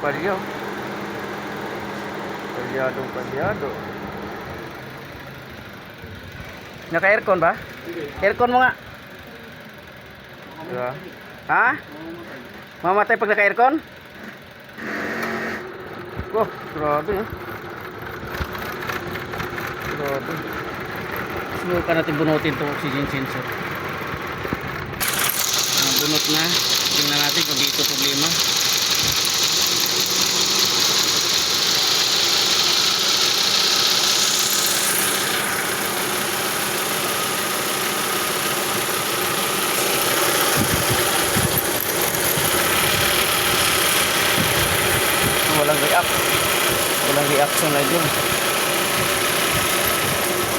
Palyo. Palyadong palyado. Naka-aircon ba? Aircon mo nga. Diba? Ha? Mamatay pag naka-aircon? Oh, grabe eh. Grabe. Subukan natin bunutin itong oxygen sensor. Bunot na. Tingnan natin kung dito problema. Walang react. Walang reaction na yun.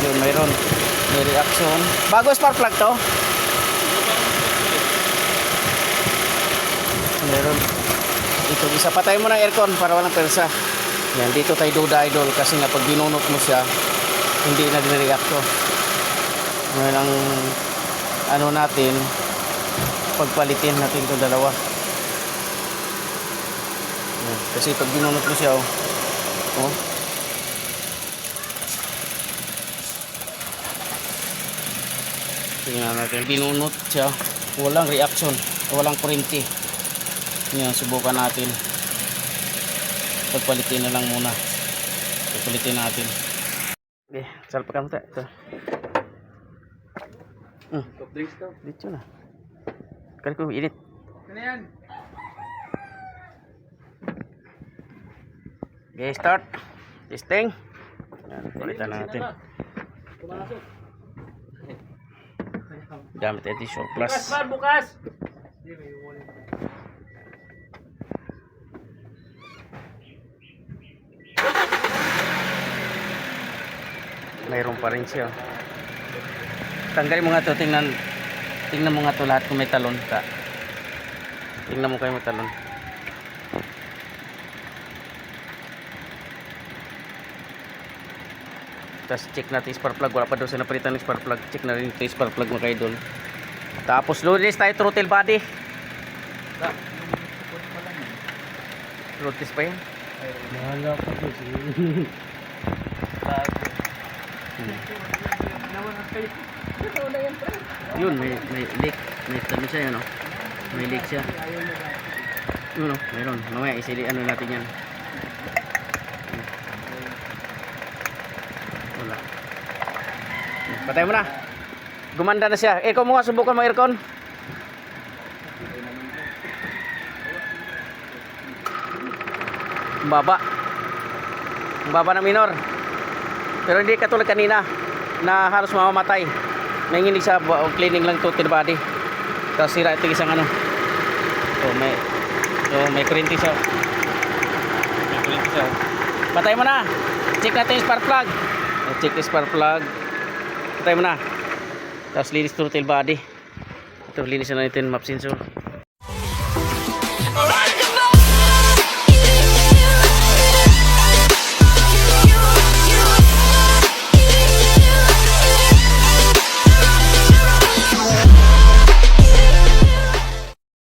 Yun mayroon. May reaction. Bago spark plug to? Meron. Dito isa. Patay mo ng aircon para walang persa yan dito tayo duda idol. Kasi nga pag binunot mo siya hindi nagre-react to. Ngayon ang ano natin pagpalitin natin itong dalawa yan. Kasi pag binunot mo siya, oh. oh. Tingnan natin. Binunot siya. Walang reaction. Walang kurinti. Yan, subukan natin. Pagpalitin na lang muna. Pagpalitin natin. Eh, salpakan mo tayo. Ito. Hmm, dito na. Kali ko init. Ano yan? Okay, start. Testing. Yan, palitan natin. Gamit natin short plus. Bukas, man, bukas! Mayroon pa rin siya. Tanggalin mo nga to, tingnan. Tingnan mo nga to lahat kung may talon ka. Tingnan mo kayo may talon. Tapos check natin yung spark plug. Wala pa daw sa napalitan ng spark plug. Check na rin ito yung spark plug mga kaidol. Tapos lulis tayo throttle body. Throttle pa yan. Bahala ka po. Yun, may, may leak. May ano siya yan, oh. May leak siya. Yun, oh, mayroon. Mamaya, isili, ano natin yan. Hmm. Wala. Hmm, Patay mo na. Gumanda na siya. Ikaw mo nga, subukan mo aircon. Ang baba. Ang baba ng minor. Pero hindi katulad kanina na halos mamamatay. Nanginig sa bu- cleaning lang to body. Tapos sira ito isang ano. Oh, may oh, may kuryente siya. May kuryente siya. Patay mo na. Check natin yung spark plug. Oh, check yung spark plug. Patay mo na. Tapos linis throttle body. Ito linis na natin map sensor.